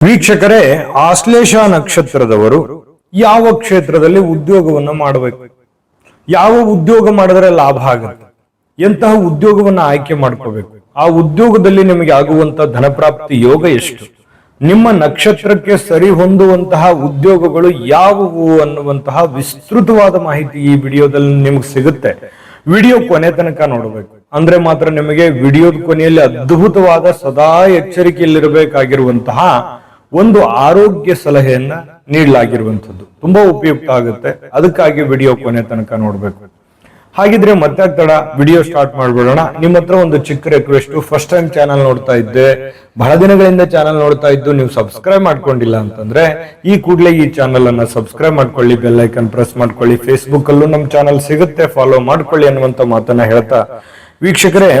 ವೀಕ್ಷಕರೇ, ಆಶ್ಲೇಷ ನಕ್ಷತ್ರದವರು ಯಾವ ಕ್ಷೇತ್ರದಲ್ಲಿ ಉದ್ಯೋಗವನ್ನು ಮಾಡಬೇಕು? ಯಾವ ಉದ್ಯೋಗ ಮಾಡಿದ್ರೆ ಲಾಭ ಆಗುತ್ತೆ? ಎಂತಹ ಉದ್ಯೋಗವನ್ನು ಆಯ್ಕೆ ಮಾಡ್ಕೋಬೇಕು? ಆ ಉದ್ಯೋಗದಲ್ಲಿ ನಿಮಗೆ ಆಗುವಂತಹ ಧನಪ್ರಾಪ್ತಿ ಯೋಗ ಎಷ್ಟು? ನಿಮ್ಮ ನಕ್ಷತ್ರಕ್ಕೆ ಸರಿ ಹೊಂದುವಂತಹ ಉದ್ಯೋಗಗಳು ಯಾವುವು ಅನ್ನುವಂತಹ ವಿಸ್ತೃತವಾದ ಮಾಹಿತಿ ಈ ವಿಡಿಯೋದಲ್ಲಿ ನಿಮ್ಗೆ ಸಿಗುತ್ತೆ. ವಿಡಿಯೋ ಕೊನೆ ತನಕ ನೋಡಬೇಕು. ಅಂದ್ರೆ ಮಾತ್ರ ನಿಮಗೆ ವಿಡಿಯೋದ ಕೊನೆಯಲ್ಲಿ ಅದ್ಭುತವಾದ ಸದಾ ಎಚ್ಚರಿಕೆಯಲ್ಲಿರಬೇಕಾಗಿರುವಂತಹ ಒಂದು ಆರೋಗ್ಯ ಸಲಹೆಯನ್ನ ನೀಡಲಾಗಿರುವಂಥದ್ದು. ತುಂಬಾ ಉಪಯುಕ್ತ ಆಗುತ್ತೆ. ಅದಕ್ಕಾಗಿ ವಿಡಿಯೋ ಕೊನೆ ತನಕ ನೋಡ್ಬೇಕು. ಹಾಗಿದ್ರೆ ಮತ್ತೆ ತಡ ವಿಡಿಯೋ ಸ್ಟಾರ್ಟ್ ಮಾಡ್ಬಿಡೋಣ. ನಿಮ್ಮ ಹತ್ರ ಒಂದು ಚಿಕ್ಕ ರಿಕ್ವೆಸ್ಟ್ ಫಸ್ಟ್ ಟೈಮ್ ಚಾನಲ್ ನೋಡ್ತಾ ಇದ್ದೆ. ಬಹಳ ದಿನಗಳಿಂದ ಚಾನಲ್ ನೋಡ್ತಾ ಇದ್ದು ನೀವು ಸಬ್ಸ್ಕ್ರೈಬ್ ಮಾಡ್ಕೊಂಡಿಲ್ಲ ಅಂತಂದ್ರೆ, ಈ ಕೂಡಲೇ ಈ ಚಾನಲ್ ಅನ್ನ ಸಬ್ಸ್ಕ್ರೈಬ್ ಮಾಡ್ಕೊಳ್ಳಿ ಬೆಲ್ ಐಕನ್ ಪ್ರೆಸ್ ಮಾಡ್ಕೊಳ್ಳಿ. ಫೇಸ್ಬುಕ್ ಅಲ್ಲೂ ನಮ್ಮ ಚಾನಲ್ ಸಿಗುತ್ತೆ. ಫಾಲೋ ಮಾಡ್ಕೊಳ್ಳಿ ಅನ್ನುವಂತ ಮಾತನ್ನ ಹೇಳ್ತಾ. ವೀಕ್ಷಕರೇ,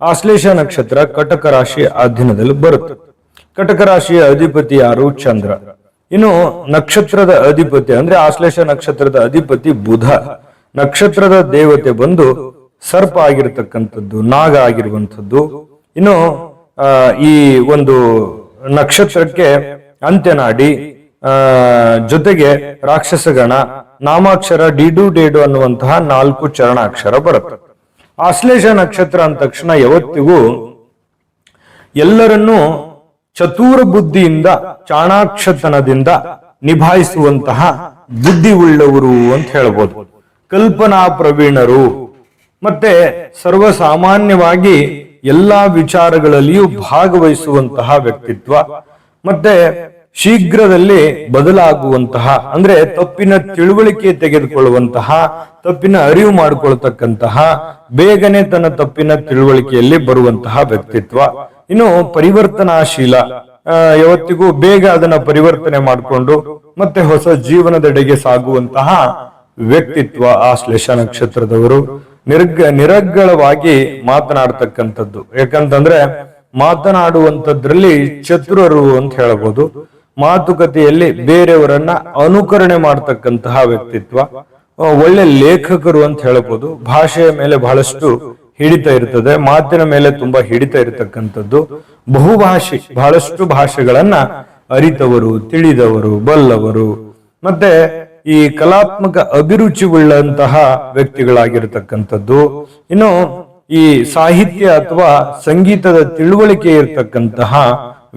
ಆಶ್ಲೇಷ ನಕ್ಷತ್ರ ಕಟಕ ರಾಶಿ ಅಧೀನದಲ್ಲಿ ಬರುತ್ತೆ. ಕಟಕ ರಾಶಿಯ ಅಧಿಪತಿ ಯಾರು? ಚಂದ್ರ. ಇನ್ನು ನಕ್ಷತ್ರದ ಅಧಿಪತಿ ಅಂದ್ರೆ ಆಶ್ಲೇಷ ನಕ್ಷತ್ರದ ಅಧಿಪತಿ ಬುಧ. ನಕ್ಷತ್ರದ ದೇವತೆ ಬಂದು ಸರ್ಪ ಆಗಿರತಕ್ಕಂಥದ್ದು, ನಾಗ ಆಗಿರುವಂಥದ್ದು. ಇನ್ನು ಈ ಒಂದು ನಕ್ಷತ್ರಕ್ಕೆ ಅಂತ್ಯನಾಡಿ ಜೊತೆಗೆ ರಾಕ್ಷಸಗಣ, ನಾಮಾಕ್ಷರ, ಡಿಡು ಡೇಡು ಅನ್ನುವಂತಹ ನಾಲ್ಕು ಚರಣಾಕ್ಷರ ಬರುತ್ತೆ. ಆಶ್ಲೇಷ ನಕ್ಷತ್ರ ಅಂದ ತಕ್ಷಣ ಯಾವತ್ತಿಗೂ ಎಲ್ಲರನ್ನೂ ಚತುರ ಬುದ್ಧಿಯಿಂದ, ಚಾಣಾಕ್ಷತನದಿಂದ ನಿಭಾಯಿಸುವಂತಹ ಬುದ್ಧಿ ಉಳ್ಳವರು ಅಂತ ಹೇಳ್ಬೋದು. ಕಲ್ಪನಾ ಪ್ರವೀಣರು. ಮತ್ತೆ ಸರ್ವಸಾಮಾನ್ಯವಾಗಿ ಎಲ್ಲಾ ವಿಚಾರಗಳಲ್ಲಿಯೂ ಭಾಗವಹಿಸುವಂತಹ ವ್ಯಕ್ತಿತ್ವ. ಮತ್ತೆ ಶೀಘ್ರದಲ್ಲಿ ಬದಲಾಗುವಂತಹ, ಅಂದ್ರೆ ತಪ್ಪಿನ ತಿಳುವಳಿಕೆ ತೆಗೆದುಕೊಳ್ಳುವಂತಹ, ತಪ್ಪಿನ ಅರಿವು ಮಾಡಿಕೊಳ್ತಕ್ಕಂತಹ, ಬೇಗನೆ ತನ್ನ ತಪ್ಪಿನ ತಿಳುವಳಿಕೆಯಲ್ಲಿ ಬರುವಂತಹ ವ್ಯಕ್ತಿತ್ವ. ಇನ್ನು ಪರಿವರ್ತನಾಶೀಲ ಯಾವತ್ತಿಗೂ ಬೇಗ ಅದನ್ನ ಪರಿವರ್ತನೆ ಮಾಡಿಕೊಂಡು ಮತ್ತೆ ಹೊಸ ಜೀವನದೆಡೆಗೆ ಸಾಗುವಂತಹ ವ್ಯಕ್ತಿತ್ವ ಆ ಶ್ಲೇಷ ನಕ್ಷತ್ರದವರು. ನಿರ್ಗ, ನಿರಗ್ಗಳವಾಗಿ ಮಾತನಾಡ್ತಕ್ಕಂಥದ್ದು. ಯಾಕಂತಂದ್ರೆ ಮಾತನಾಡುವಂಥದ್ರಲ್ಲಿ ಚತುರರು ಅಂತ ಹೇಳಬಹುದು ಮಾತುಕತೆಯಲ್ಲಿ ಬೇರೆಯವರನ್ನ ಅನುಕರಣೆ ಮಾಡ್ತಕ್ಕಂತಹ ವ್ಯಕ್ತಿತ್ವ. ಒಳ್ಳೆ ಲೇಖಕರು ಅಂತ ಹೇಳಬಹುದು ಭಾಷೆಯ ಮೇಲೆ ಬಹಳಷ್ಟು ಹಿಡಿತ ಇರ್ತದೆ, ಮಾತಿನ ಮೇಲೆ ತುಂಬಾ ಹಿಡಿತ ಇರತಕ್ಕಂಥದ್ದು. ಬಹುಭಾಷಿ, ಬಹಳಷ್ಟು ಭಾಷೆಗಳನ್ನ ಅರಿತವರು, ತಿಳಿದವರು, ಬಲ್ಲವರು. ಮತ್ತೆ ಈ ಕಲಾತ್ಮಕ ಅಭಿರುಚಿ ಉಳ್ಳಂತಹ ವ್ಯಕ್ತಿಗಳಾಗಿರ್ತಕ್ಕಂಥದ್ದು. ಇನ್ನು ಈ ಸಾಹಿತ್ಯ ಅಥವಾ ಸಂಗೀತದ ತಿಳುವಳಿಕೆ ಇರತಕ್ಕಂತಹ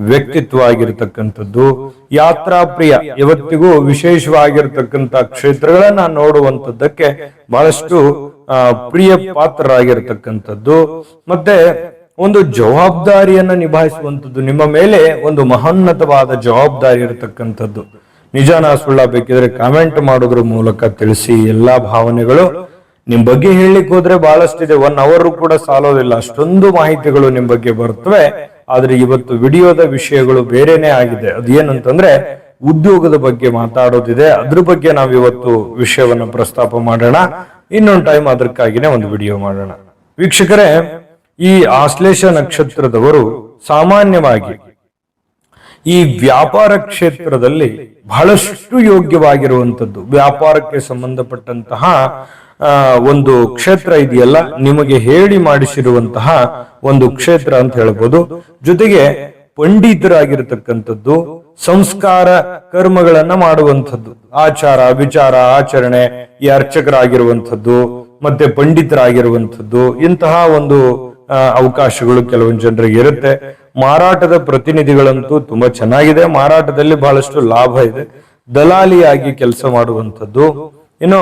ವ್ಯಕ್ತಿತ್ವ ಆಗಿರತಕ್ಕಂಥದ್ದು. ಯಾತ್ರಾ ಪ್ರಿಯ ಇವತ್ತಿಗೂ ವಿಶೇಷವಾಗಿರ್ತಕ್ಕಂಥ ಕ್ಷೇತ್ರಗಳನ್ನ ನೋಡುವಂತದ್ದಕ್ಕೆ ಬಹಳಷ್ಟು ಪ್ರಿಯ ಪಾತ್ರರಾಗಿರ್ತಕ್ಕಂಥದ್ದು. ಮತ್ತೆ ಒಂದು ಜವಾಬ್ದಾರಿಯನ್ನ ನಿಭಾಯಿಸುವಂತದ್ದು ನಿಮ್ಮ ಮೇಲೆ ಒಂದು ಮಹೋನ್ನತವಾದ ಜವಾಬ್ದಾರಿ ಇರತಕ್ಕಂಥದ್ದು. ನಿಜಾನ ಸುಳ್ಳ ಬೇಕಿದ್ರೆ ಕಾಮೆಂಟ್ ಮಾಡೋದ್ರ ಮೂಲಕ ತಿಳಿಸಿ. ಎಲ್ಲಾ ಭಾವನೆಗಳು ನಿಮ್ ಬಗ್ಗೆ ಹೇಳಲಿಕ್ಕೆ ಹೋದ್ರೆ ಬಹಳಷ್ಟಿದೆ. ಒನ್ ಅವರ್ ಕೂಡ ಸಾಲೋದಿಲ್ಲ. ಅಷ್ಟೊಂದು ಮಾಹಿತಿಗಳು ನಿಮ್ ಬಗ್ಗೆ ಬರ್ತವೆ. ಆದ್ರೆ ಇವತ್ತು ವಿಡಿಯೋದ ವಿಷಯಗಳು ಬೇರೆನೆ ಆಗಿದೆ. ಅದೇನಂತಂದ್ರೆ ಉದ್ಯೋಗದ ಬಗ್ಗೆ ಮಾತಾಡೋದಿದೆ. ಅದ್ರ ಬಗ್ಗೆ ನಾವ್ ಇವತ್ತು ವಿಷಯವನ್ನ ಪ್ರಸ್ತಾಪ ಮಾಡೋಣ. ಇನ್ನೊಂದು ಟೈಮ್ ಅದಕ್ಕಾಗಿನೇ ಒಂದು ವಿಡಿಯೋ ಮಾಡೋಣ. ವೀಕ್ಷಕರೇ, ಈ ಆಶ್ಲೇಷ ನಕ್ಷತ್ರದವರು ಸಾಮಾನ್ಯವಾಗಿ ಈ ವ್ಯಾಪಾರ ಕ್ಷೇತ್ರದಲ್ಲಿ ಬಹಳಷ್ಟು ಯೋಗ್ಯವಾಗಿರುವಂತದ್ದು ವ್ಯಾಪಾರಕ್ಕೆ ಸಂಬಂಧಪಟ್ಟಂತಹ ಒಂದು ಕ್ಷೇತ್ರ ಇದೆಯಲ್ಲ, ನಿಮಗೆ ಹೇಳಿ ಮಾಡಿಸಿರುವಂತಹ ಒಂದು ಕ್ಷೇತ್ರ ಅಂತ ಹೇಳ್ಬೋದು. ಜೊತೆಗೆ ಪಂಡಿತರಾಗಿರ್ತಕ್ಕಂಥದ್ದು ಸಂಸ್ಕಾರ ಕರ್ಮಗಳನ್ನ ಮಾಡುವಂಥದ್ದು. ಆಚಾರ, ವಿಚಾರ, ಆಚರಣೆ, ಈ ಅರ್ಚಕರಾಗಿರುವಂಥದ್ದು, ಮತ್ತೆ ಪಂಡಿತರಾಗಿರುವಂಥದ್ದು, ಇಂತಹ ಒಂದು ಅವಕಾಶಗಳು ಕೆಲವೊಂದು ಜನರಿಗೆ ಇರುತ್ತೆ. ಮಾರಾಟದ ಪ್ರತಿನಿಧಿಗಳಂತೂ ತುಂಬಾ ಚೆನ್ನಾಗಿದೆ. ಮಾರಾಟದಲ್ಲಿ ಬಹಳಷ್ಟು ಲಾಭ ಇದೆ. ದಲಾಲಿಯಾಗಿ ಕೆಲಸ ಮಾಡುವಂಥದ್ದು. ಇನ್ನು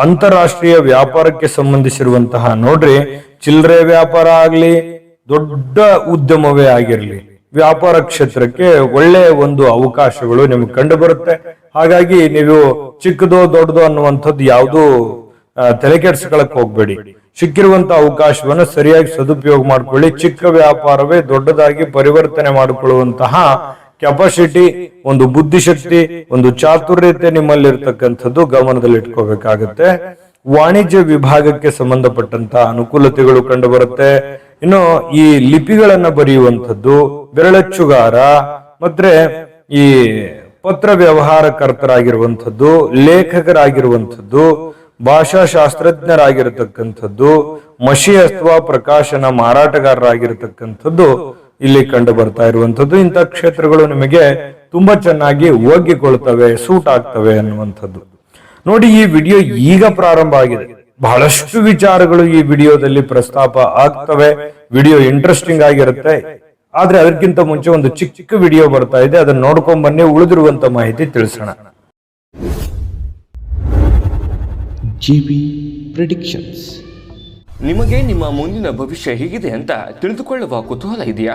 ಅಂತಾರಾಷ್ಟ್ರೀಯ ವ್ಯಾಪಾರಕ್ಕೆ ಸಂಬಂಧಿಸಿರುವಂತಹ ನೋಡ್ರಿ, ಚಿಲ್ಲರೆ ವ್ಯಾಪಾರ ಆಗ್ಲಿ, ದೊಡ್ಡ ಉದ್ಯಮವೇ ಆಗಿರ್ಲಿ. ವ್ಯಾಪಾರ ಕ್ಷೇತ್ರಕ್ಕೆ ಒಳ್ಳೆ ಒಂದು ಅವಕಾಶಗಳು ನಿಮ್ಗೆ ಕಂಡು ಬರುತ್ತೆ ಹಾಗಾಗಿ ನೀವು ಚಿಕ್ಕದೋ ದೊಡ್ಡದೋ ಅನ್ನುವಂಥದ್ದು ಯಾವುದು ತಲೆ ಕೆಡ್ಸ್ಕೊಳಕ್ ಹೋಗ್ಬೇಡಿ. ಸಿಕ್ಕಿರುವಂತ ಅವಕಾಶವನ್ನು ಸರಿಯಾಗಿ ಸದುಪಯೋಗ ಮಾಡ್ಕೊಳ್ಳಿ. ಚಿಕ್ಕ ವ್ಯಾಪಾರವೇ ದೊಡ್ಡದಾಗಿ ಪರಿವರ್ತನೆ ಮಾಡಿಕೊಳ್ಳುವಂತಹ ಕೆಪಾಸಿಟಿ ಒಂದು ಬುದ್ಧಿಶಕ್ತಿ, ಒಂದು ಚಾತುರ್ಯತೆ ನಿಮ್ಮಲ್ಲಿ ಇರ್ತಕ್ಕಂಥದ್ದು ಗಮನದಲ್ಲಿ ಇಟ್ಕೋಬೇಕಾಗತ್ತೆ ವಾಣಿಜ್ಯ ವಿಭಾಗಕ್ಕೆ ಸಂಬಂಧಪಟ್ಟಂತಹ ಅನುಕೂಲತೆಗಳು ಕಂಡು ಬರುತ್ತೆ ಇನ್ನು ಈ ಲಿಪಿಗಳನ್ನ ಬರೆಯುವಂಥದ್ದು, ಬೆರಳಚ್ಚುಗಾರ, ಮತ್ತೆ ಈ ಪತ್ರ ವ್ಯವಹಾರಕರ್ತರಾಗಿರುವಂಥದ್ದು, ಲೇಖಕರಾಗಿರುವಂಥದ್ದು, ಭಾಷಾಶಾಸ್ತ್ರಜ್ಞರಾಗಿರತಕ್ಕಂಥದ್ದು ಮಷಿ ಅಥವಾ ಪ್ರಕಾಶನ ಮಾರಾಟಗಾರರಾಗಿರತಕ್ಕಂಥದ್ದು ಇಲ್ಲಿ ಕಂಡು ಬರ್ತಾ ಇರುವಂಥದ್ದು. ಇಂಥ ಕ್ಷೇತ್ರಗಳು ನಿಮಗೆ ತುಂಬಾ ಚೆನ್ನಾಗಿ ಒಗ್ಗಿಕೊಳ್ತವೆ, ಸೂಟ್ ಆಗ್ತವೆ ಅನ್ನುವಂಥದ್ದು. ನೋಡಿ ಈ ವಿಡಿಯೋ ಈಗ ಪ್ರಾರಂಭ ಆಗಿದೆ. ಬಹಳಷ್ಟು ವಿಚಾರಗಳು ಈ ವಿಡಿಯೋದಲ್ಲಿ ಪ್ರಸ್ತಾಪ ಆಗ್ತವೆ. ವಿಡಿಯೋ ಇಂಟ್ರೆಸ್ಟಿಂಗ್ ಆಗಿರುತ್ತೆ. ಆದ್ರೆ ಅದಕ್ಕಿಂತ ಮುಂಚೆ ಒಂದು ಚಿಕ್ಕ ಚಿಕ್ಕ ವಿಡಿಯೋ ಬರ್ತಾ ಇದೆ. ಅದನ್ನ ನೋಡ್ಕೊಂಡ್ ಬನ್ನಿ ಉಳಿದಿರುವಂತ ಮಾಹಿತಿ ತಿಳಿಸೋಣ. GB predictions. ನಿಮಗೆ ನಿಮ್ಮ ಮುಂದಿನ ಭವಿಷ್ಯ ಹೇಗಿದೆ ಅಂತ ತಿಳಿದುಕೊಳ್ಳುವ ಕುತೂಹಲ ಇದೆಯಾ?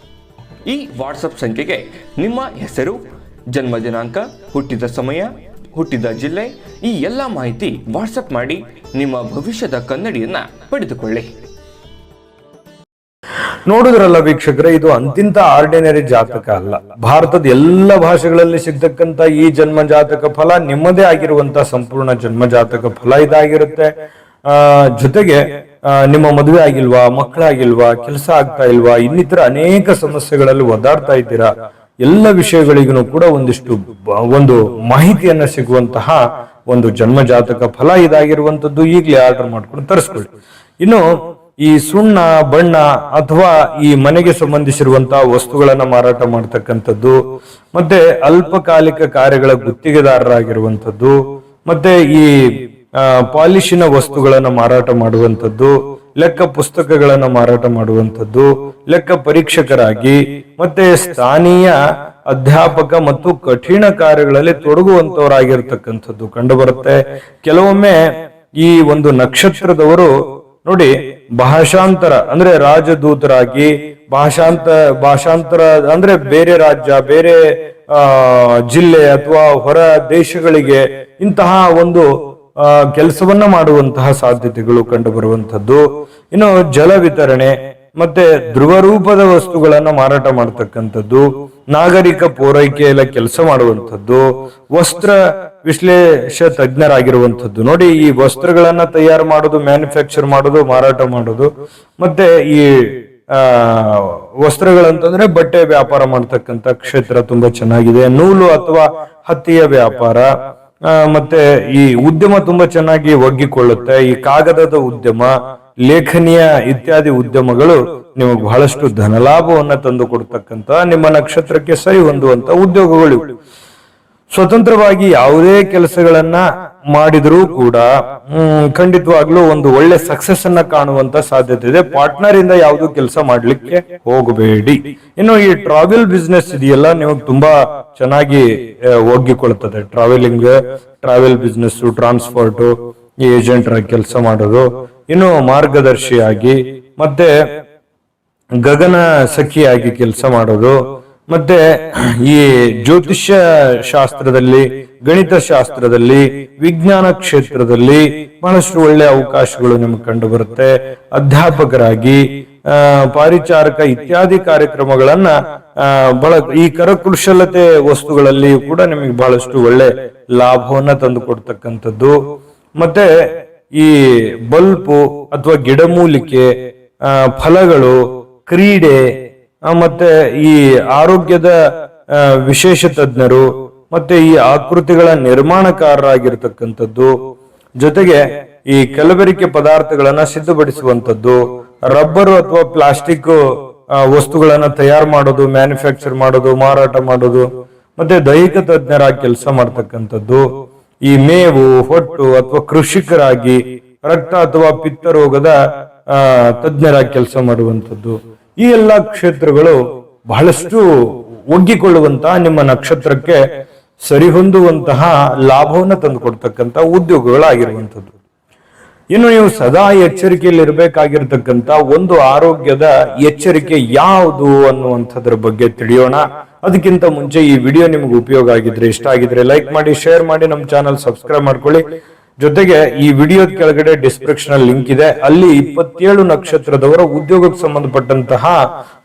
ಈ ವಾಟ್ಸಪ್ ಸಂಖ್ಯೆಗೆ ನಿಮ್ಮ ಹೆಸರು, ಜನ್ಮ ದಿನಾಂಕ, ಹುಟ್ಟಿದ ಸಮಯ, ಹುಟ್ಟಿದ ಜಿಲ್ಲೆ, ಈ ಎಲ್ಲ ಮಾಹಿತಿ ವಾಟ್ಸಪ್ ಮಾಡಿ ನಿಮ್ಮ ಭವಿಷ್ಯದ ಕನ್ನಡಿಯನ್ನ ಪಡೆದುಕೊಳ್ಳಿ. ನೋಡುದ್ರಲ್ಲ ವೀಕ್ಷಕರ, ಇದು ಅಂತಿಂತ ಆರ್ಡಿನರಿ ಜಾತಕ ಅಲ್ಲ. ಭಾರತದ ಎಲ್ಲ ಭಾಷೆಗಳಲ್ಲಿ ಸಿಗ್ತಕ್ಕಂತ ಈ ಜನ್ಮ ಜಾತಕ ಫಲ ನಿಮ್ಮದೇ ಆಗಿರುವಂತ ಸಂಪೂರ್ಣ ಜನ್ಮ ಜಾತಕ ಫಲ ಇದಾಗಿರುತ್ತೆ. ಜೊತೆಗೆ ನಿಮ್ಮ ಮದುವೆ ಆಗಿಲ್ವಾ, ಮಕ್ಕಳಾಗಿಲ್ವಾ, ಕೆಲಸ ಆಗ್ತಾ ಇಲ್ವಾ, ಇನ್ನಿತರ ಅನೇಕ ಸಮಸ್ಯೆಗಳಲ್ಲಿ ಒದ್ದಾಡ್ತಾ ಇದ್ದೀರಾ? ಎಲ್ಲ ವಿಷಯಗಳಿಗೂ ಕೂಡ ಒಂದಿಷ್ಟು ಒಂದು ಮಾಹಿತಿಯನ್ನ ಸಿಗುವಂತಹ ಒಂದು ಜನ್ಮ ಜಾತಕ ಫಲ ಇದಾಗಿರುವಂತದ್ದು ಈಗಲೇ ಆರ್ಡರ್ ಮಾಡ್ಕೊಂಡು ತರಿಸ್ಕೊಳ್ಳಿ. ಇನ್ನು ಈ ಸುಣ್ಣ, ಬಣ್ಣ ಅಥವಾ ಈ ಮನೆಗೆ ಸಂಬಂಧಿಸಿರುವಂತಹ ವಸ್ತುಗಳನ್ನ ಮಾರಾಟ ಮಾಡ್ತಕ್ಕಂಥದ್ದು, ಮತ್ತೆ ಅಲ್ಪಕಾಲಿಕ ಕಾರ್ಯಗಳ ಗುತ್ತಿಗೆದಾರರಾಗಿರುವಂಥದ್ದು, ಮತ್ತೆ ಈ ಪಾಲಿಶಿನ ವಸ್ತುಗಳನ್ನ ಮಾರಾಟ ಮಾಡುವಂತದ್ದು ಲೆಕ್ಕ ಪುಸ್ತಕಗಳನ್ನ ಮಾರಾಟ ಮಾಡುವಂತದ್ದು ಲೆಕ್ಕ ಪರೀಕ್ಷಕರಾಗಿ, ಮತ್ತೆ ಸ್ಥಾನೀಯ ಅಧ್ಯಾಪಕ ಮತ್ತು ಕಠಿಣ ಕಾರ್ಯಗಳಲ್ಲಿ ತೊಡಗುವಂತವರಾಗಿರ್ತಕ್ಕಂಥದ್ದು ಕಂಡು ಬರುತ್ತೆ ಕೆಲವೊಮ್ಮೆ ಈ ಒಂದು ನಕ್ಷತ್ರದವರು ನೋಡಿ ಭಾಷಾಂತರ, ಅಂದ್ರೆ ರಾಜದೂತರಾಗಿ, ಭಾಷಾಂತ, ಭಾಷಾಂತರ ಅಂದ್ರೆ ಬೇರೆ ರಾಜ್ಯ, ಬೇರೆ ಜಿಲ್ಲೆ ಅಥವಾ ಹೊರ ದೇಶಗಳಿಗೆ ಇಂತಹ ಒಂದು ಕೆಲಸವನ್ನ ಮಾಡುವಂತಹ ಸಾಧ್ಯತೆಗಳು ಕಂಡು ಬರುವಂತದ್ದು ಇನ್ನು ಜಲ ವಿತರಣೆ, ಮತ್ತೆ ಧ್ರುವ ರೂಪದ ವಸ್ತುಗಳನ್ನ ಮಾರಾಟ ಮಾಡತಕ್ಕಂಥದ್ದು, ನಾಗರಿಕ ಪೂರೈಕೆಯಲ್ಲ ಕೆಲಸ ಮಾಡುವಂಥದ್ದು, ವಸ್ತ್ರ ವಿಶ್ಲೇಷ ತಜ್ಞರಾಗಿರುವಂಥದ್ದು. ನೋಡಿ, ಈ ವಸ್ತ್ರಗಳನ್ನ ತಯಾರು ಮಾಡೋದು ಮ್ಯಾನುಫ್ಯಾಕ್ಚರ್ ಮಾಡೋದು, ಮಾರಾಟ ಮಾಡೋದು, ಮತ್ತೆ ಈ, ಆ, ವಸ್ತ್ರಗಳಂತಂದ್ರೆ ಬಟ್ಟೆ ವ್ಯಾಪಾರ ಮಾಡ್ತಕ್ಕಂಥ ಕ್ಷೇತ್ರ ತುಂಬಾ ಚೆನ್ನಾಗಿದೆ. ನೂಲು ಅಥವಾ ಹತ್ತಿಯ ವ್ಯಾಪಾರ ಮತ್ತೆ ಈ ಉದ್ಯಮ ತುಂಬಾ ಚೆನ್ನಾಗಿ ಒಗ್ಗಿಕೊಳ್ಳುತ್ತೆ ಈ ಕಾಗದದ ಉದ್ಯಮ, ಲೇಖನೀಯ ಇತ್ಯಾದಿ ಉದ್ಯಮಗಳು ನಿಮಗೆ ಬಹಳಷ್ಟು ಧನಲಾಭವನ್ನ ತಂದು ಕೊಡ್ತಕ್ಕಂತ ನಿಮ್ಮ ನಕ್ಷತ್ರಕ್ಕೆ ಸರಿ ಹೊಂದುವಂತ ಉದ್ಯೋಗಗಳು. ಸ್ವತಂತ್ರವಾಗಿ ಯಾವುದೇ ಕೆಲಸಗಳನ್ನ ಮಾಡಿದ್ರೂ ಕೂಡ ಖಂಡಿತವಾಗ್ಲೂ ಒಂದು ಒಳ್ಳೆ ಸಕ್ಸಸ್ ಅನ್ನ ಕಾಣುವಂತ ಸಾಧ್ಯತೆ ಇದೆ. ಪಾರ್ಟ್ನರ್ ಇಂದ ಯಾವುದು ಕೆಲಸ ಮಾಡ್ಲಿಕ್ಕೆ ಹೋಗಬೇಡಿ. ಇನ್ನು ಈ ಟ್ರಾವೆಲ್ ಬಿಸ್ನೆಸ್ ಇದೆಯಲ್ಲ ನಿಮಗೆ ತುಂಬಾ ಚೆನ್ನಾಗಿ ಒಗ್ಗಿಕೊಳ್ತದೆ ಟ್ರಾವೆಲಿಂಗ್ ಟ್ರಾವೆಲ್ ಬಿಸ್ನೆಸ್ ಟ್ರಾನ್ಸ್ಪೋರ್ಟ್ ಈ ಏಜೆಂಟ್ ಕೆಲಸ ಮಾಡೋದು. ಇನ್ನು ಮಾರ್ಗದರ್ಶಿಯಾಗಿ, ಮತ್ತೆ ಗಗನ ಸಖಿಯಾಗಿ ಕೆಲಸ ಮಾಡೋದು. ಮತ್ತೆ ಈ ಜ್ಯೋತಿಷ್ಯ ಶಾಸ್ತ್ರದಲ್ಲಿ ಗಣಿತ ಶಾಸ್ತ್ರದಲ್ಲಿ ವಿಜ್ಞಾನ ಕ್ಷೇತ್ರದಲ್ಲಿ ಬಹಳಷ್ಟು ಒಳ್ಳೆ ಅವಕಾಶಗಳು ನಿಮ್ಗೆ ಕಂಡು ಬರುತ್ತೆ ಅಧ್ಯಾಪಕರಾಗಿ ಪಾರಿಚಾರಕ ಇತ್ಯಾದಿ ಕಾರ್ಯಕ್ರಮಗಳನ್ನ ಬಹಳ ಈ ಕರಕುಶಲತೆ ವಸ್ತುಗಳಲ್ಲಿ ಕೂಡ ನಿಮಗೆ ಬಹಳಷ್ಟು ಒಳ್ಳೆ ಲಾಭವನ್ನ ತಂದು ಕೊಡ್ತಕ್ಕಂಥದ್ದು ಮತ್ತೆ ಈ ಬಲ್ಪು ಅಥವಾ ಗಿಡಮೂಲಿಕೆ ಫಲಗಳು, ಕ್ರೀಡೆ ಮತ್ತೆ ಈ ಆರೋಗ್ಯದ ವಿಶೇಷ ತಜ್ಞರು ಮತ್ತೆ ಈ ಆಕೃತಿಗಳ ನಿರ್ಮಾಣಕಾರರಾಗಿರ್ತಕ್ಕಂಥದ್ದು, ಜೊತೆಗೆ ಈ ಕಲಬೆರಕೆ ಪದಾರ್ಥಗಳನ್ನ ಸಿದ್ಧಪಡಿಸುವಂತದ್ದು ರಬ್ಬರು ಅಥವಾ ಪ್ಲಾಸ್ಟಿಕ್ ವಸ್ತುಗಳನ್ನ ತಯಾರು ಮಾಡೋದು, ಮ್ಯಾನುಫ್ಯಾಕ್ಚರ್ ಮಾಡೋದು, ಮಾರಾಟ ಮಾಡೋದು, ಮತ್ತೆ ದೈಹಿಕ ತಜ್ಞರಾಗಿ ಕೆಲಸ ಮಾಡ್ತಕ್ಕಂಥದ್ದು, ಈ ಮೇವು, ಹೊಟ್ಟು ಅಥವಾ ಕೃಷಿಕರಾಗಿ ರಕ್ತ ಅಥವಾ ಪಿತ್ತ ರೋಗದ ತಜ್ಞರಾಗಿ ಕೆಲಸ ಮಾಡುವಂಥದ್ದು. ಈ ಎಲ್ಲಾ ಕ್ಷೇತ್ರಗಳು ಬಹಳಷ್ಟು ಒಗ್ಗಿಕೊಳ್ಳುವಂತಹ ನಿಮ್ಮ ನಕ್ಷತ್ರಕ್ಕೆ ಸರಿಹೊಂದುವಂತಹ ಲಾಭವನ್ನು ತಂದುಕೊಡ್ತಕ್ಕಂಥ ಉದ್ಯೋಗಗಳಾಗಿರುವಂಥದ್ದು. ಇನ್ನು ನೀವು ಸದಾ ಎಚ್ಚರಿಕೆಯಲ್ಲಿ ಇರಬೇಕಾಗಿರ್ತಕ್ಕಂಥ ಒಂದು ಆರೋಗ್ಯದ ಎಚ್ಚರಿಕೆ ಯಾವುದು ಅನ್ನುವಂಥದ್ರ ಬಗ್ಗೆ ತಿಳಿಯೋಣ. ಅದಕ್ಕಿಂತ ಮುಂಚೆ ಈ ವಿಡಿಯೋ ನಿಮ್ಗೆ ಉಪಯೋಗ ಆಗಿದ್ರೆ, ಇಷ್ಟ ಆಗಿದ್ರೆ ಲೈಕ್ ಮಾಡಿ, ಶೇರ್ ಮಾಡಿ, ನಮ್ಮ ಚಾನಲ್ ಸಬ್ಸ್ಕ್ರೈಬ್ ಮಾಡ್ಕೊಳ್ಳಿ. ಜೊತೆಗೆ ಈ ವಿಡಿಯೋ ಕೆಳಗಡೆ ಡಿಸ್ಕ್ರಿಪ್ಷನ್ ಲಿಂಕ್ ಇದೆ. ಅಲ್ಲಿ ಇಪ್ಪತ್ತೇಳು ನಕ್ಷತ್ರದವರ ಉದ್ಯೋಗಕ್ಕೆ ಸಂಬಂಧಪಟ್ಟಂತಹ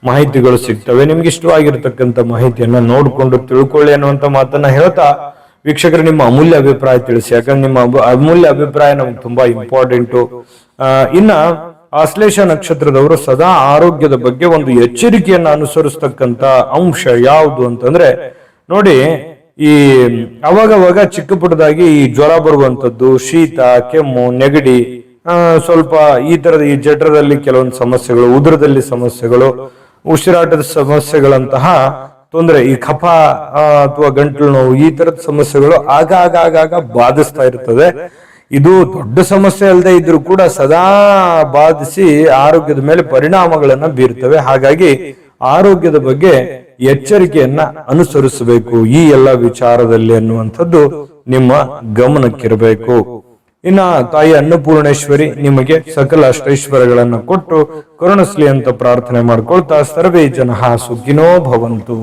ಮಾಹಿತಿಗಳು ಸಿಗ್ತವೆ. ನಿಮ್ಗೆ ಇಷ್ಟವಾಗಿರ್ತಕ್ಕಂಥ ಮಾಹಿತಿಯನ್ನ ನೋಡ್ಕೊಂಡು ತಿಳ್ಕೊಳ್ಳಿ ಅನ್ನುವಂತ ಮಾತನ್ನ ಹೇಳ್ತಾ ವೀಕ್ಷಕರು, ನಿಮ್ಮ ಅಮೂಲ್ಯ ಅಭಿಪ್ರಾಯ ತಿಳಿಸಿ. ಯಾಕಂದ್ರೆ ನಿಮ್ಮ ಅಮೂಲ್ಯ ಅಭಿಪ್ರಾಯ ನಮ್ಗೆ ತುಂಬಾ ಇಂಪಾರ್ಟೆಂಟು ಇನ್ನ ಆಶ್ಲೇಷ ನಕ್ಷತ್ರದವರು ಸದಾ ಆರೋಗ್ಯದ ಬಗ್ಗೆ ಒಂದು ಎಚ್ಚರಿಕೆಯನ್ನು ಅನುಸರಿಸ್ತಕ್ಕಂತ ಅಂಶ ಯಾವುದು ಅಂತಂದ್ರೆ ನೋಡಿ ಈ ಅವಾಗವಾಗ ಚಿಕ್ಕ ಪುಟ್ಟದಾಗಿ ಈ ಜ್ವರ ಬರುವಂತದ್ದು ಶೀತ, ಕೆಮ್ಮು, ನೆಗಡಿ ಸ್ವಲ್ಪ ಈ ತರದ ಈ ಜಠರದಲ್ಲಿ ಕೆಲವೊಂದು ಸಮಸ್ಯೆಗಳು, ಉದರದಲ್ಲಿ ಸಮಸ್ಯೆಗಳು, ಉಸಿರಾಟದ ಸಮಸ್ಯೆಗಳಂತಹ ತೊಂದರೆ, ಈ ಕಫ ಅಥವಾ ಗಂಟಲು ನೋವು, ಈ ತರದ ಸಮಸ್ಯೆಗಳು ಆಗಾಗ ಆಗ ಆಗಾಗ ಬಾಧಿಸ್ತಾ ಇರ್ತದೆ. ಇದು ದೊಡ್ಡ ಸಮಸ್ಯೆ ಅಲ್ಲದೆ ಇದ್ರೂ ಕೂಡ ಸದಾ ಬಾಧಿಸಿ ಆರೋಗ್ಯದ ಮೇಲೆ ಪರಿಣಾಮಗಳನ್ನ ಬೀರ್ತವೆ. ಹಾಗಾಗಿ ಆರೋಗ್ಯದ ಬಗ್ಗೆ ಎಚ್ಚರಿಕೆಯನ್ನ ಅನುಸರಿಸಬೇಕು, ಈ ಎಲ್ಲ ವಿಚಾರದಲ್ಲಿ ಅನ್ನುವಂಥದ್ದು ನಿಮ್ಮ ಗಮನಕ್ಕಿರಬೇಕು. ಇನ್ನ ತಾಯಿ ಅನ್ನಪೂರ್ಣೇಶ್ವರಿ ನಿಮಗೆ ಸಕಲ ಅಷ್ಟೈಶ್ವರ್ಯಗಳನ್ನು ಕೊಟ್ಟು ಕರುಣಸ್ಲಿ ಅಂತ ಪ್ರಾರ್ಥನೆ ಮಾಡ್ಕೊಳ್ತಾ, ಸರ್ವೇ ಜನ ಸುಖಿನೋ ಭವಂತು.